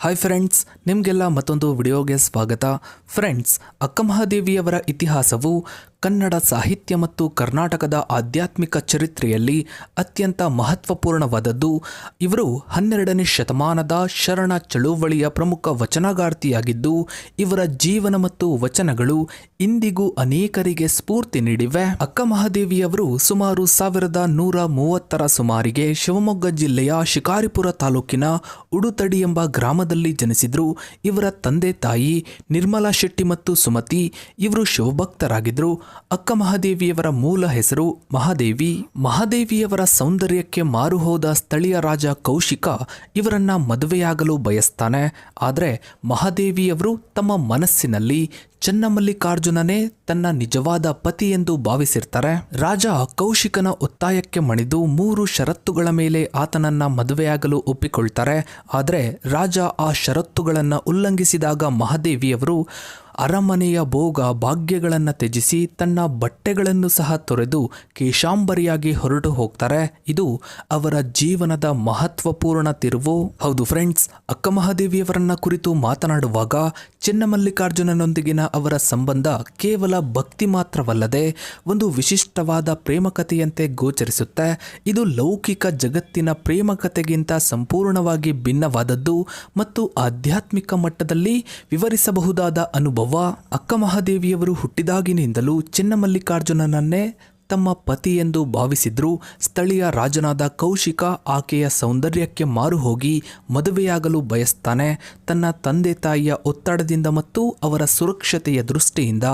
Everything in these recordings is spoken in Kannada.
ಹಾಯ್ ಫ್ರೆಂಡ್ಸ್ ನಿಮಗೆಲ್ಲ ಮತ್ತೊಂದು ವಿಡಿಯೋಗೆ ಸ್ವಾಗತ. ಫ್ರೆಂಡ್ಸ್ ಅಕ್ಕಮಹಾದೇವಿಯವರ ಇತಿಹಾಸವು ಕನ್ನಡ ಸಾಹಿತ್ಯ ಮತ್ತು ಕರ್ನಾಟಕದ ಆಧ್ಯಾತ್ಮಿಕ ಚರಿತ್ರೆಯಲ್ಲಿ ಅತ್ಯಂತ ಮಹತ್ವಪೂರ್ಣವಾದದ್ದು. ಇವರು ಹನ್ನೆರಡನೇ ಶತಮಾನದ ಶರಣ ಚಳುವಳಿಯ ಪ್ರಮುಖ ವಚನಗಾರ್ತಿಯಾಗಿದ್ದು, ಇವರ ಜೀವನ ಮತ್ತು ವಚನಗಳು ಇಂದಿಗೂ ಅನೇಕರಿಗೆ ಸ್ಫೂರ್ತಿ ನೀಡಿವೆ. ಅಕ್ಕಮಹಾದೇವಿಯವರು ಸುಮಾರು ಸಾವಿರದ ನೂರ ಮೂವತ್ತರ ಸುಮಾರಿಗೆ ಶಿವಮೊಗ್ಗ ಜಿಲ್ಲೆಯ ಶಿಕಾರಿಪುರ ತಾಲೂಕಿನ ಉಡುತಡಿ ಎಂಬ ಗ್ರಾಮದಲ್ಲಿ ಜನಿಸಿದ್ರು. ಇವರ ತಂದೆ ತಾಯಿ ನಿರ್ಮಲಾ ಶೆಟ್ಟಿ ಮತ್ತು ಸುಮತಿ ಇವರು ಶಿವಭಕ್ತರಾಗಿದ್ರು. ಅಕ್ಕ ಮಹಾದೇವಿಯವರ ಮೂಲ ಹೆಸರು ಮಹಾದೇವಿ. ಮಹಾದೇವಿಯವರ ಸೌಂದರ್ಯಕ್ಕೆ ಮಾರುಹೋದ ಸ್ಥಳೀಯ ರಾಜ ಕೌಶಿಕ ಇವರನ್ನ ಮದುವೆಯಾಗಲು ಬಯಸ್ತಾನೆ. ಆದರೆ ಮಹಾದೇವಿಯವರು ತಮ್ಮ ಮನಸ್ಸಿನಲ್ಲಿ ಚನ್ನಮಲ್ಲಿಕಾರ್ಜುನನೇ ತನ್ನ ನಿಜವಾದ ಪತಿ ಎಂದು ಭಾವಿಸಿರ್ತಾರೆ. ರಾಜ ಕೌಶಿಕನ ಒತ್ತಾಯಕ್ಕೆ ಮಣಿದು ಮೂರು ಷರತ್ತುಗಳ ಮೇಲೆ ಆತನನ್ನ ಮದುವೆಯಾಗಲು ಒಪ್ಪಿಕೊಳ್ತಾರೆ. ಆದರೆ ರಾಜ ಆ ಷರತ್ತುಗಳನ್ನು ಉಲ್ಲಂಘಿಸಿದಾಗ ಮಹಾದೇವಿಯವರು ಅರಮನೆಯ ಭೋಗ ಭಾಗ್ಯಗಳನ್ನು ತ್ಯಜಿಸಿ ತನ್ನ ಬಟ್ಟೆಗಳನ್ನು ಸಹ ತೊರೆದು ಕೇಶಾಂಬರಿಯಾಗಿ ಹೊರಟು ಹೋಗ್ತಾರೆ. ಇದು ಅವರ ಜೀವನದ ಮಹತ್ವಪೂರ್ಣ ತಿರುವು. ಹೌದು ಫ್ರೆಂಡ್ಸ್ ಅಕ್ಕಮಹಾದೇವಿಯವರನ್ನ ಕುರಿತು ಮಾತನಾಡುವಾಗ ಚೆನ್ನಮಲ್ಲಿಕಾರ್ಜುನನೊಂದಿಗಿನ ಅವರ ಸಂಬಂಧ ಕೇವಲ ಭಕ್ತಿ ಮಾತ್ರವಲ್ಲದೆ ಒಂದು ವಿಶಿಷ್ಟವಾದ ಪ್ರೇಮಕತೆಯಂತೆ ಗೋಚರಿಸುತ್ತೆ. ಇದು ಲೌಕಿಕ ಜಗತ್ತಿನ ಪ್ರೇಮಕತೆಗಿಂತ ಸಂಪೂರ್ಣವಾಗಿ ಭಿನ್ನವಾದದ್ದು ಮತ್ತು ಆಧ್ಯಾತ್ಮಿಕ ಮಟ್ಟದಲ್ಲಿ ವಿವರಿಸಬಹುದಾದ ಅನುಭವ. ಅಕ್ಕ ಮಹಾದೇವಿಯವರು ಹುಟ್ಟಿದಾಗಿನಿಂದಲೂ ಚೆನ್ನಮಲ್ಲಿಕಾರ್ಜುನನನ್ನೇ ತಮ್ಮ ಪತಿ ಎಂದು ಭಾವಿಸಿದ್ರು ಸ್ಥಳೀಯ ರಾಜನಾದ ಕೌಶಿಕ ಆಕೆಯ ಸೌಂದರ್ಯಕ್ಕೆ ಮಾರು ಹೋಗಿ ಮದುವೆಯಾಗಲು ಬಯಸ್ತಾನೆ. ತನ್ನ ತಂದೆ ತಾಯಿಯ ಒತ್ತಡದಿಂದ ಮತ್ತು ಅವರ ಸುರಕ್ಷತೆಯ ದೃಷ್ಟಿಯಿಂದ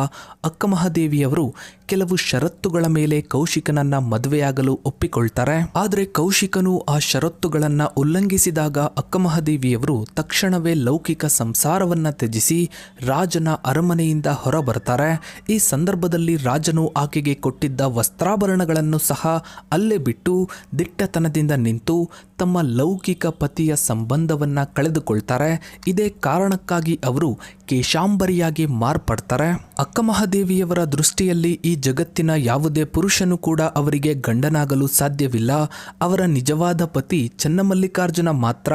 ಅಕ್ಕಮಹಾದೇವಿಯವರು ಕೆಲವು ಷರತ್ತುಗಳ ಮೇಲೆ ಕೌಶಿಕನನ್ನ ಮದುವೆಯಾಗಲು ಒಪ್ಪಿಕೊಳ್ತಾರೆ. ಆದರೆ ಕೌಶಿಕನು ಆ ಷರತ್ತುಗಳನ್ನ ಉಲ್ಲಂಘಿಸಿದಾಗ ಅಕ್ಕಮಹಾದೇವಿಯವರು ತಕ್ಷಣವೇ ಲೌಕಿಕ ಸಂಸಾರವನ್ನ ತ್ಯಜಿಸಿ ರಾಜನ ಅರಮನೆಯಿಂದ ಹೊರಬರ್ತಾರೆ. ಈ ಸಂದರ್ಭದಲ್ಲಿ ರಾಜನು ಆಕೆಗೆ ಕೊಟ್ಟಿದ್ದ ವಸ್ತ್ರಾಭರಣಗಳನ್ನು ಸಹ ಅಲ್ಲೇ ಬಿಟ್ಟು ದಿಟ್ಟತನದಿಂದ ನಿಂತು ತಮ್ಮ ಲೌಕಿಕ ಪತಿಯ ಸಂಬಂಧವನ್ನು ಕಳೆದುಕೊಳ್ತಾರೆ. ಇದೇ ಕಾರಣಕ್ಕಾಗಿ ಅವರು ಕೇಶಾಂಬರಿಯಾಗಿ ಮಾರ್ಪಡ್ತಾರೆ. ಅಕ್ಕಮಹಾದೇವಿಯವರ ದೃಷ್ಟಿಯಲ್ಲಿ ಈ ಜಗತ್ತಿನ ಯಾವುದೇ ಪುರುಷನು ಕೂಡ ಅವರಿಗೆ ಗಂಡನಾಗಲು ಸಾಧ್ಯವಿಲ್ಲ. ಅವರ ನಿಜವಾದ ಪತಿ ಚನ್ನಮಲ್ಲಿಕಾರ್ಜುನ ಮಾತ್ರ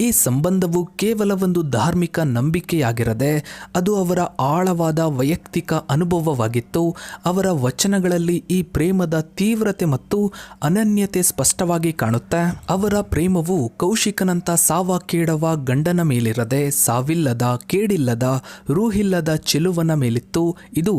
ಈ ಸಂಬಂಧವು ಕೇವಲ ಒಂದು ಧಾರ್ಮಿಕ ನಂಬಿಕೆಯಾಗಿರದೆ, ಅದು ಅವರ ಆಳವಾದ ವೈಯಕ್ತಿಕ ಅನುಭವವಾಗಿತ್ತು. ಅವರ ವಚನಗಳಲ್ಲಿ ಈ ಪ್ರೇಮದ ತೀವ್ರತೆ ಮತ್ತು ಅನನ್ಯತೆ ಸ್ಪಷ್ಟವಾಗಿ ಕಾಣುತ್ತೆ. ಅವರ ಪ್ರೇಮವು ಕೌಶಿಕನಂತ ಸಾವ ಕೇಡವ ಗಂಡನ ಮೇಲಿರದೆ, ಸಾವಿಲ್ಲದ, ಕೇಡಿಲ್ಲದ, ರೂಹಿಲ್ಲದ ಚೆಲುವನ ಮೇಲಿತ್ತು. ಇದು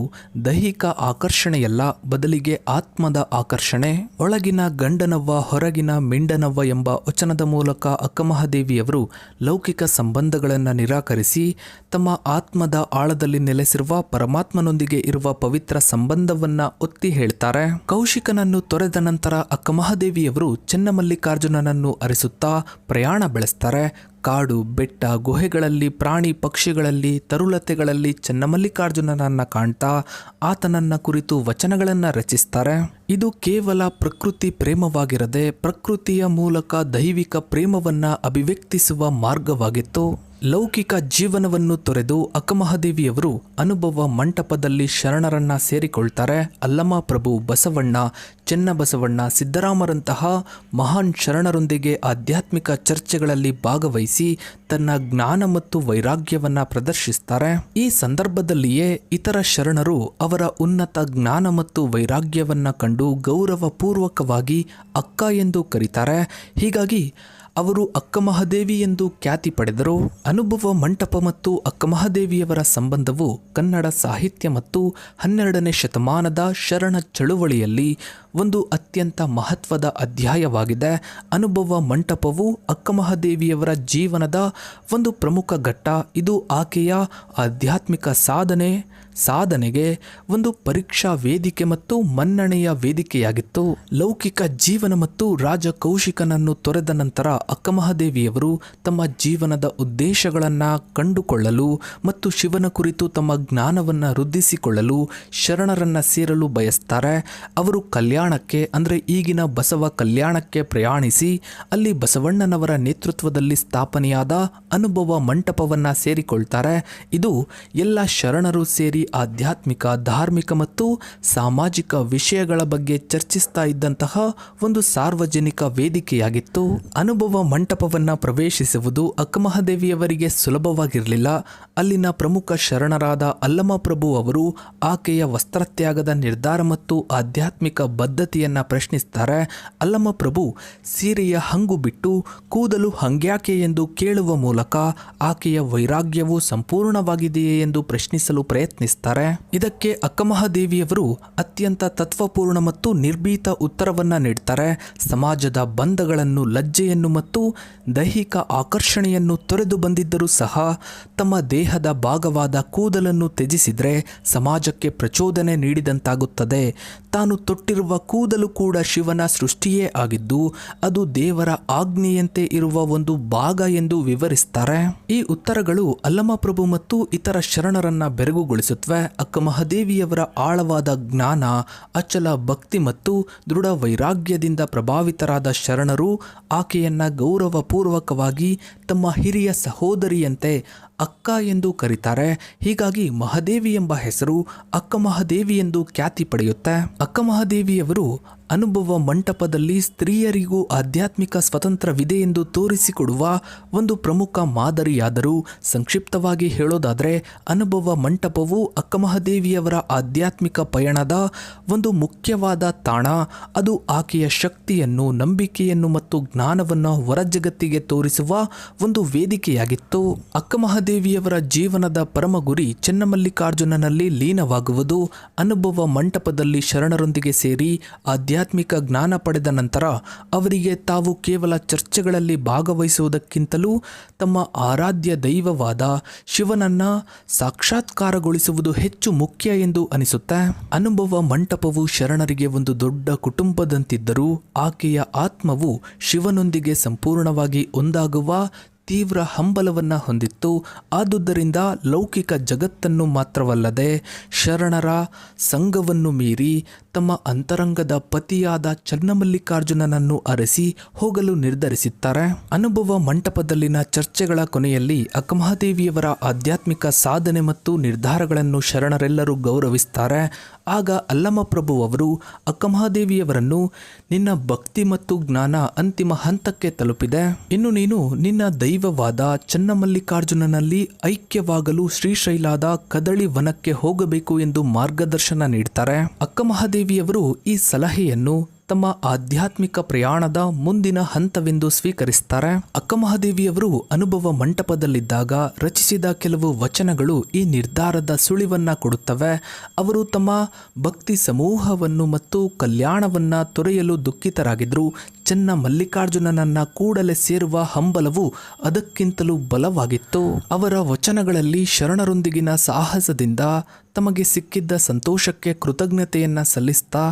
ದೈಹಿಕ ಆಕರ್ಷಣೆಯಲ್ಲ, ಬದಲಿಗೆ ಆತ್ಮದ ಆಕರ್ಷಣೆ. ಒಳಗಿನ ಗಂಡನವ್ವ, ಹೊರಗಿನ ಮಿಂಡನವ್ವ ಎಂಬ ವಚನದ ಮೂಲಕ ಅಕ್ಕಮಹಾದೇವಿಯವರು ಲೌಕಿಕ ಸಂಬಂಧಗಳನ್ನು ನಿರಾಕರಿಸಿ, ತಮ್ಮ ಆತ್ಮದ ಆಳದಲ್ಲಿ ನೆಲೆಸಿರುವ ಪರಮಾತ್ಮನೊಂದಿಗೆ ಇರುವ ಪವಿತ್ರ ಸಂಬಂಧವನ್ನ ಒತ್ತಿ ಹೇಳ್ತಾರೆ. ಕೌಶಿಕನನ್ನು ತೊರೆದ ನಂತರ ಅಕ್ಕ ಮಹಾದೇವಿಯವರು ಚೆನ್ನಮಲ್ಲಿಕಾರ್ಜುನನನ್ನು ಅರಿಸುತ್ತಾ ಪ್ರಯಾಣ ಬೆಳೆಸ್ತಾರೆ. ಕಾಡು, ಬೆಟ್ಟ, ಗುಹೆಗಳಲ್ಲಿ, ಪ್ರಾಣಿ ಪಕ್ಷಿಗಳಲ್ಲಿ, ತರುಲತೆಗಳಲ್ಲಿ ಚೆನ್ನಮಲ್ಲಿಕಾರ್ಜುನನನ್ನ ಕಾಣ್ತಾ ಆತನನ್ನ ಕುರಿತು ವಚನಗಳನ್ನು ರಚಿಸ್ತಾರೆ. ಇದು ಕೇವಲ ಪ್ರಕೃತಿ ಪ್ರೇಮವಾಗಿರದೆ ಪ್ರಕೃತಿಯ ಮೂಲಕ ದೈವಿಕ ಪ್ರೇಮವನ್ನು ಅಭಿವ್ಯಕ್ತಿಸುವ ಮಾರ್ಗವಾಗಿತ್ತು. ಲೌಕಿಕ ಜೀವನವನ್ನು ತೊರೆದು ಅಕ್ಕಮಹಾದೇವಿಯವರು ಅನುಭವ ಮಂಟಪದಲ್ಲಿ ಶರಣರನ್ನ ಸೇರಿಕೊಳ್ತಾರೆ. ಅಲ್ಲಮ ಪ್ರಭು ಬಸವಣ್ಣ ಚೆನ್ನಬಸವಣ್ಣ ಸಿದ್ದರಾಮರಂತಹ ಮಹಾನ್ ಶರಣರೊಂದಿಗೆ ಆಧ್ಯಾತ್ಮಿಕ ಚರ್ಚೆಗಳಲ್ಲಿ ಭಾಗವಹಿಸಿ ತನ್ನ ಜ್ಞಾನ ಮತ್ತು ವೈರಾಗ್ಯವನ್ನ ಪ್ರದರ್ಶಿಸ್ತಾರೆ. ಈ ಸಂದರ್ಭದಲ್ಲಿಯೇ ಇತರ ಶರಣರು ಅವರ ಉನ್ನತ ಜ್ಞಾನ ಮತ್ತು ವೈರಾಗ್ಯವನ್ನ ಕಂಡು ಗೌರವಪೂರ್ವಕವಾಗಿ ಅಕ್ಕ ಎಂದು ಕರೀತಾರೆ. ಹೀಗಾಗಿ ಅವರು ಅಕ್ಕಮಹಾದೇವಿ ಎಂದು ಖ್ಯಾತಿ ಪಡೆದರು ಅನುಭವ ಮಂಟಪ ಮತ್ತು ಅಕ್ಕಮಹಾದೇವಿಯವರ ಸಂಬಂಧವು ಕನ್ನಡ ಸಾಹಿತ್ಯ ಮತ್ತು ಹನ್ನೆರಡನೇ ಶತಮಾನದ ಶರಣ ಚಳುವಳಿಯಲ್ಲಿ ಒಂದು ಅತ್ಯಂತ ಮಹತ್ವದ ಅಧ್ಯಾಯವಾಗಿದೆ. ಅನುಭವ ಮಂಟಪವು ಅಕ್ಕಮಹಾದೇವಿಯವರ ಜೀವನದ ಒಂದು ಪ್ರಮುಖ ಘಟ್ಟ. ಇದು ಆಕೆಯ ಆಧ್ಯಾತ್ಮಿಕ ಸಾಧನೆ ಸಾಧನೆಗೆ ಒಂದು ಪರೀಕ್ಷಾ ವೇದಿಕೆ ಮತ್ತು ಮನ್ನಣೆಯ ವೇದಿಕೆಯಾಗಿತ್ತು. ಲೌಕಿಕ ಜೀವನ ಮತ್ತು ರಾಜ ಕೌಶಿಕನನ್ನು ತೊರೆದ ನಂತರ ಅಕ್ಕಮಹಾದೇವಿಯವರು ತಮ್ಮ ಜೀವನದ ಉದ್ದೇಶಗಳನ್ನು ಕಂಡುಕೊಳ್ಳಲು ಮತ್ತು ಶಿವನ ಕುರಿತು ತಮ್ಮ ಜ್ಞಾನವನ್ನು ವೃದ್ಧಿಸಿಕೊಳ್ಳಲು ಶರಣರನ್ನ ಸೇರಲು ಬಯಸ್ತಾರೆ. ಅವರು ಕಲ್ಯಾಣಕ್ಕೆ, ಅಂದರೆ ಈಗಿನ ಬಸವ ಕಲ್ಯಾಣಕ್ಕೆ ಪ್ರಯಾಣಿಸಿ, ಅಲ್ಲಿ ಬಸವಣ್ಣನವರ ನೇತೃತ್ವದಲ್ಲಿ ಸ್ಥಾಪನೆಯಾದ ಅನುಭವ ಮಂಟಪವನ್ನು ಸೇರಿಕೊಳ್ತಾರೆ. ಇದು ಎಲ್ಲ ಶರಣರು ಸೇರಿ ಆಧ್ಯಾತ್ಮಿಕ, ಧಾರ್ಮಿಕ ಮತ್ತು ಸಾಮಾಜಿಕ ವಿಷಯಗಳ ಬಗ್ಗೆ ಚರ್ಚಿಸ್ತಾ ಇದ್ದಂತಹ ಒಂದು ಸಾರ್ವಜನಿಕ ವೇದಿಕೆಯಾಗಿತ್ತು. ಅನುಭವ ಮಂಟಪವನ್ನ ಪ್ರವೇಶಿಸುವುದು ಅಕ್ಕಮಹಾದೇವಿಯವರಿಗೆ ಸುಲಭವಾಗಿರಲಿಲ್ಲ. ಅಲ್ಲಿನ ಪ್ರಮುಖ ಶರಣರಾದ ಅಲ್ಲಮಪ್ರಭು ಅವರು ಆಕೆಯ ವಸ್ತ್ರತ್ಯಾಗದ ನಿರ್ಧಾರ ಮತ್ತು ಆಧ್ಯಾತ್ಮಿಕ ಬದ್ಧತೆಯನ್ನು ಪ್ರಶ್ನಿಸ್ತಾರೆ. ಅಲ್ಲಮಪ್ರಭು, ಸೀರೆಯ ಹಂಗು ಬಿಟ್ಟು ಕೂದಲು ಹಂಗ್ಯಾಕೆ ಎಂದು ಕೇಳುವ ಮೂಲಕ ಆಕೆಯ ವೈರಾಗ್ಯವು ಸಂಪೂರ್ಣವಾಗಿದೆಯೇ ಎಂದು ಪ್ರಶ್ನಿಸಲು ಪ್ರಯತ್ನಿಸ್ತಾರೆ ಇದಕ್ಕೆ ಅಕ್ಕಮಹಾದೇವಿಯವರು ಅತ್ಯಂತ ತತ್ವಪೂರ್ಣ ಮತ್ತು ನಿರ್ಭೀತ ಉತ್ತರವನ್ನ ನೀಡ್ತಾರೆ. ಸಮಾಜದ ಬಂಧಗಳನ್ನು, ಲಜ್ಜೆಯನ್ನು ಮತ್ತು ದೈಹಿಕ ಆಕರ್ಷಣೆಯನ್ನು ತೊರೆದು ಬಂದಿದ್ದರೂ ಸಹ ತಮ್ಮ ದೇಹದ ಭಾಗವಾದ ಕೂದಲನ್ನು ತ್ಯಜಿಸಿದರೆ ಸಮಾಜಕ್ಕೆ ಪ್ರಚೋದನೆ ನೀಡಿದಂತಾಗುತ್ತದೆ. ತಾನು ತೊಟ್ಟಿರುವ ಕೂದಲು ಕೂಡ ಶಿವನ ಸೃಷ್ಟಿಯೇ ಆಗಿದ್ದು, ಅದು ದೇವರ ಆಜ್ಞೆಯಂತೆ ಇರುವ ಒಂದು ಭಾಗ ಎಂದು ವಿವರಿಸ್ತಾರೆ. ಈ ಉತ್ತರಗಳು ಅಲ್ಲಮ ಪ್ರಭು ಮತ್ತು ಇತರ ಶರಣರನ್ನ ಬೆರಗುಗೊಳಿಸುತ್ತವೆ ಅಕ್ಕ ಮಹಾದೇವಿಯವರ ಆಳವಾದ ಜ್ಞಾನ, ಅಚಲ ಭಕ್ತಿ ಮತ್ತು ದೃಢ ವೈರಾಗ್ಯದಿಂದ ಪ್ರಭಾವಿತರಾದ ಶರಣರು ಆಕೆಯನ್ನ ಗೌರವಪೂರ್ವಕವಾಗಿ ತಮ್ಮ ಹಿರಿಯ ಸಹೋದರಿಯಂತೆ ಅಕ್ಕ ಎಂದು ಕರೀತಾರೆ. ಹೀಗಾಗಿ ಮಹಾದೇವಿ ಎಂಬ ಹೆಸರು ಅಕ್ಕ ಮಹಾದೇವಿ ಎಂದು ಖ್ಯಾತಿ ಪಡೆಯುತ್ತೆ. ಅಕ್ಕ ಮಹಾದೇವಿಯವರು ಅನುಭವ ಮಂಟಪದಲ್ಲಿ ಸ್ತ್ರೀಯರಿಗೂ ಆಧ್ಯಾತ್ಮಿಕ ಸ್ವತಂತ್ರವಿದೆ ಎಂದು ತೋರಿಸಿಕೊಡುವ ಒಂದು ಪ್ರಮುಖ ಮಾದರಿಯಾದರೂ ಸಂಕ್ಷಿಪ್ತವಾಗಿ ಹೇಳೋದಾದರೆ ಅನುಭವ ಮಂಟಪವು ಅಕ್ಕಮಹಾದೇವಿಯವರ ಆಧ್ಯಾತ್ಮಿಕ ಪಯಣದ ಒಂದು ಮುಖ್ಯವಾದ ತಾಣ. ಅದು ಆಕೆಯ ಶಕ್ತಿಯನ್ನು, ನಂಬಿಕೆಯನ್ನು ಮತ್ತು ಜ್ಞಾನವನ್ನು ಹೊರಜಗತ್ತಿಗೆ ತೋರಿಸುವ ಒಂದು ವೇದಿಕೆಯಾಗಿತ್ತು. ಅಕ್ಕಮಹಾದೇವಿಯವರ ಜೀವನದ ಪರಮ ಗುರಿ ಚೆನ್ನಮಲ್ಲಿಕಾರ್ಜುನನಲ್ಲಿ ಲೀನವಾಗುವುದು ಅನುಭವ ಮಂಟಪದಲ್ಲಿ ಶರಣರೊಂದಿಗೆ ಸೇರಿ ಆಧ್ಯಾತ್ಮಿಕ ಜ್ಞಾನ ಪಡೆದ ನಂತರ ಅವರಿಗೆ ತಾವು ಕೇವಲ ಚರ್ಚೆಗಳಲ್ಲಿ ಭಾಗವಹಿಸುವುದಕ್ಕಿಂತಲೂ ತಮ್ಮ ಆರಾಧ್ಯ ದೈವವಾದ ಶಿವನನ್ನ ಸಾಕ್ಷಾತ್ಕಾರಗೊಳಿಸುವುದು ಹೆಚ್ಚು ಮುಖ್ಯ ಎಂದು ಅನಿಸುತ್ತೆ. ಅನುಭವ ಮಂಟಪವು ಶರಣರಿಗೆ ಒಂದು ದೊಡ್ಡ ಕುಟುಂಬದಂತಿದ್ದರೂ ಆಕೆಯ ಆತ್ಮವು ಶಿವನೊಂದಿಗೆ ಸಂಪೂರ್ಣವಾಗಿ ಒಂದಾಗುವ ತೀವ್ರ ಹಂಬಲವನ್ನು ಹೊಂದಿತ್ತು. ಆದುದರಿಂದ ಲೌಕಿಕ ಜಗತ್ತನ್ನು ಮಾತ್ರವಲ್ಲದೆ ಶರಣರ ಸಂಘವನ್ನು ಮೀರಿ ತಮ್ಮ ಅಂತರಂಗದ ಪತಿಯಾದ ಚನ್ನಮಲ್ಲಿಕಾರ್ಜುನನನ್ನು ಅರಸಿ ಹೋಗಲು ನಿರ್ಧರಿಸುತ್ತಾರೆ. ಅನುಭವ ಮಂಟಪದಲ್ಲಿನ ಚರ್ಚೆಗಳ ಕೊನೆಯಲ್ಲಿ ಅಕ್ಕಮಹಾದೇವಿಯವರ ಆಧ್ಯಾತ್ಮಿಕ ಸಾಧನೆ ಮತ್ತು ನಿರ್ಧಾರಗಳನ್ನು ಶರಣರೆಲ್ಲರೂ ಗೌರವಿಸ್ತಾರೆ. ಆಗ ಅಲ್ಲಮ್ಮ ಪ್ರಭು ಅವರು, ಅಕ್ಕಮಹಾದೇವಿಯವರನ್ನು ನಿನ್ನ ಭಕ್ತಿ ಮತ್ತು ಜ್ಞಾನ ಅಂತಿಮ ಹಂತಕ್ಕೆ ತಲುಪಿದೆ. ಇನ್ನು ನೀನು ನಿನ್ನ ದೈವವಾದ ಚನ್ನಮಲ್ಲಿಕಾರ್ಜುನನಲ್ಲಿ ಐಕ್ಯವಾಗಲು ಶ್ರೀಶೈಲಾದ ಕದಳಿ ವನಕ್ಕೆ ಹೋಗಬೇಕು ಎಂದು ಮಾರ್ಗದರ್ಶನ ನೀಡ್ತಾರೆ. ಅಕ್ಕಮಹಾದೇವಿಯವರು ಈ ಸಲಹೆಯನ್ನು ತಮ್ಮ ಆಧ್ಯಾತ್ಮಿಕ ಪ್ರಯಾಣದ ಮುಂದಿನ ಹಂತವೆಂದು ಸ್ವೀಕರಿಸ್ತಾರೆ. ಅಕ್ಕಮಹಾದೇವಿಯವರು ಅನುಭವ ಮಂಟಪದಲ್ಲಿದ್ದಾಗ ರಚಿಸಿದ ಕೆಲವು ವಚನಗಳು ಈ ನಿರ್ಧಾರದ ಸುಳಿವನ್ನ ಕೊಡುತ್ತವೆ. ಅವರು ತಮ್ಮ ಭಕ್ತಿ ಸಮೂಹವನ್ನು ಮತ್ತು ಕಲ್ಯಾಣವನ್ನ ತೊರೆಯಲು ದುಃಖಿತರಾಗಿದ್ದರು. ಚೆನ್ನ ಮಲ್ಲಿಕಾರ್ಜುನನನ್ನ ಕೂಡಲೇ ಸೇರುವ ಹಂಬಲವು ಅದಕ್ಕಿಂತಲೂ ಬಲವಾಗಿತ್ತು. ಅವರ ವಚನಗಳಲ್ಲಿ ಶರಣರೊಂದಿಗಿನ ಸಾಹಸದಿಂದ ತಮಗೆ ಸಿಕ್ಕಿದ್ದ ಸಂತೋಷಕ್ಕೆ ಕೃತಜ್ಞತೆಯನ್ನು ಸಲ್ಲಿಸ್ತಾ,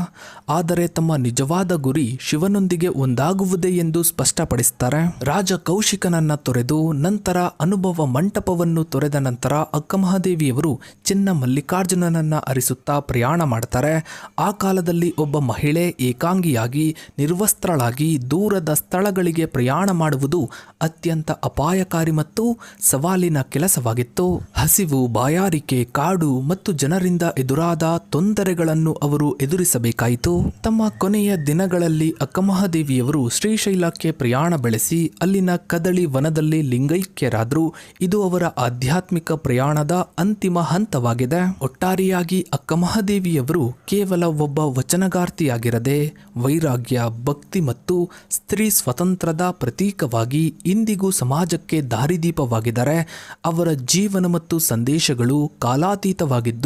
ಆದರೆ ತಮ್ಮ ನಿಜವಾದ ಗುರಿ ಶಿವನೊಂದಿಗೆ ಒಂದಾಗುವುದೇ ಎಂದು ಸ್ಪಷ್ಟಪಡಿಸ್ತಾರೆ. ರಾಜ ಕೌಶಿಕನನ್ನ ತೊರೆದು ನಂತರ ಅನುಭವ ಮಂಟಪವನ್ನು ತೊರೆದ ನಂತರ ಅಕ್ಕಮಹಾದೇವಿಯವರು ಚಿನ್ನ ಮಲ್ಲಿಕಾರ್ಜುನನನ್ನ ಅರಿಸುತ್ತಾ ಪ್ರಯಾಣ ಮಾಡ್ತಾರೆ. ಆ ಕಾಲದಲ್ಲಿ ಒಬ್ಬ ಮಹಿಳೆ ಏಕಾಂಗಿಯಾಗಿ, ನಿರ್ವಸ್ತ್ರಳಾಗಿ ದೂರದ ಸ್ಥಳಗಳಿಗೆ ಪ್ರಯಾಣ ಮಾಡುವುದು ಅತ್ಯಂತ ಅಪಾಯಕಾರಿ ಮತ್ತು ಸವಾಲಿನ ಕೆಲಸವಾಗಿತ್ತು. ಹಸಿವು, ಬಾಯಾರಿಕೆ, ಕಾಡು ಮತ್ತು ಜನರಿಂದ ಎದುರಾದ ತೊಂದರೆಗಳನ್ನು ಅವರು ಎದುರಿಸಬೇಕಾಯಿತು. ತಮ್ಮ ಕೊನೆಯ ದಿನಗಳಲ್ಲಿ ಅಕ್ಕಮಹಾದೇವಿಯವರು ಶ್ರೀಶೈಲಕ್ಕೆ ಪ್ರಯಾಣ ಬೆಳೆಸಿ, ಅಲ್ಲಿನ ಕದಳಿ ವನದಲ್ಲಿ ಲಿಂಗೈಕ್ಯರಾದರು. ಇದು ಅವರ ಆಧ್ಯಾತ್ಮಿಕ ಪ್ರಯಾಣದ ಅಂತಿಮ ಹಂತವಾಗಿದೆ. ಒಟ್ಟಾರೆಯಾಗಿ ಅಕ್ಕಮಹಾದೇವಿಯವರು ಕೇವಲ ಒಬ್ಬ ವಚನಗಾರ್ತಿಯಾಗಿರದೆ, ವೈರಾಗ್ಯ, ಭಕ್ತಿ ಮತ್ತು ಸ್ತ್ರೀ ಸ್ವತಂತ್ರದ ಪ್ರತೀಕವಾಗಿ ಇಂದಿಗೂ ಸಮಾಜಕ್ಕೆ ದಾರಿದೀಪವಾಗಿದ್ದಾರೆ. ಅವರ ಜೀವನ ಮತ್ತು ಸಂದೇಶಗಳು ಕಾಲಾತೀತವಾಗಿದ್ದು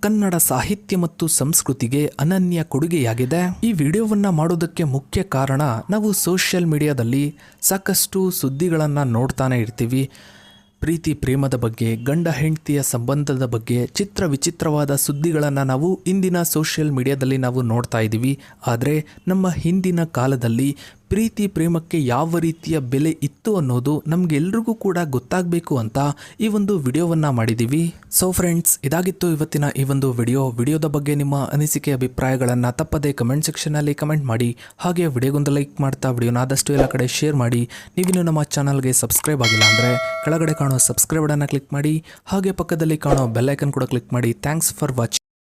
ಕನ್ನಡ ಸಾಹಿತ್ಯ ಮತ್ತು ಸಂಸ್ಕೃತಿಗೆ ಅನನ್ಯ ಕೊಡುಗೆಯಾಗಿದೆ. ಈ ವಿಡಿಯೋವನ್ನು ಮಾಡೋದಕ್ಕೆ ಮುಖ್ಯ ಕಾರಣ ನಾವು ಸೋಷಿಯಲ್ ಮೀಡಿಯಾದಲ್ಲಿ ಸಾಕಷ್ಟು ಸುದ್ದಿಗಳನ್ನು ನೋಡ್ತಾನೆ ಇರ್ತೀವಿ. ಪ್ರೀತಿ, ಪ್ರೇಮದ ಬಗ್ಗೆ, ಗಂಡ ಹೆಂಡತಿಯ ಸಂಬಂಧದ ಬಗ್ಗೆ ಚಿತ್ರ ವಿಚಿತ್ರವಾದ ಸುದ್ದಿಗಳನ್ನು ನಾವು ಇಂದಿನ ಸೋಷಿಯಲ್ ಮೀಡಿಯಾದಲ್ಲಿ ನಾವು ನೋಡ್ತಾ ಇದ್ದೀವಿ. ಆದರೆ ನಮ್ಮ ಹಿಂದಿನ ಕಾಲದಲ್ಲಿ ಪ್ರೀತಿ, ಪ್ರೇಮಕ್ಕೆ ಯಾವ ರೀತಿಯ ಬೆಲೆ ಇತ್ತು ಅನ್ನೋದು ನಮ್ಗೆಲ್ರಿಗೂ ಕೂಡ ಗೊತ್ತಾಗಬೇಕು ಅಂತ ಈ ಒಂದು ವಿಡಿಯೋವನ್ನು ಮಾಡಿದ್ದೀವಿ ಸೊ ಫ್ರೆಂಡ್ಸ್ ಇದಾಗಿತ್ತು ಇವತ್ತಿನ ಈ ಒಂದು ವಿಡಿಯೋ. ವಿಡಿಯೋದ ಬಗ್ಗೆ ನಿಮ್ಮ ಅನಿಸಿಕೆ, ಅಭಿಪ್ರಾಯಗಳನ್ನು ತಪ್ಪದೆ ಕಮೆಂಟ್ ಸೆಕ್ಷನ್ನಲ್ಲಿ ಕಮೆಂಟ್ ಮಾಡಿ. ಹಾಗೆ ವಿಡಿಯೋಗೊಂದು ಲೈಕ್ ಮಾಡ್ತಾ ವಿಡಿಯೋನ ಆದಷ್ಟು ಎಲ್ಲ ಕಡೆ ಶೇರ್ ಮಾಡಿ. ನೀವಿನ್ನು ನಮ್ಮ ಚಾನಲ್ಗೆ ಸಬ್ಸ್ಕ್ರೈಬ್ ಆಗಿಲ್ಲ ಅಂದರೆ ಕೆಳಗಡೆ ಕಾಣೋ ಸಬ್ಸ್ಕ್ರೈಬ್ ಕ್ಲಿಕ್ ಮಾಡಿ. ಹಾಗೆ ಪಕ್ಕದಲ್ಲಿ ಕಾಣೋ ಬೆಲ್ಲೈಕನ್ ಕೂಡ ಕ್ಲಿಕ್ ಮಾಡಿ. Thanks for watching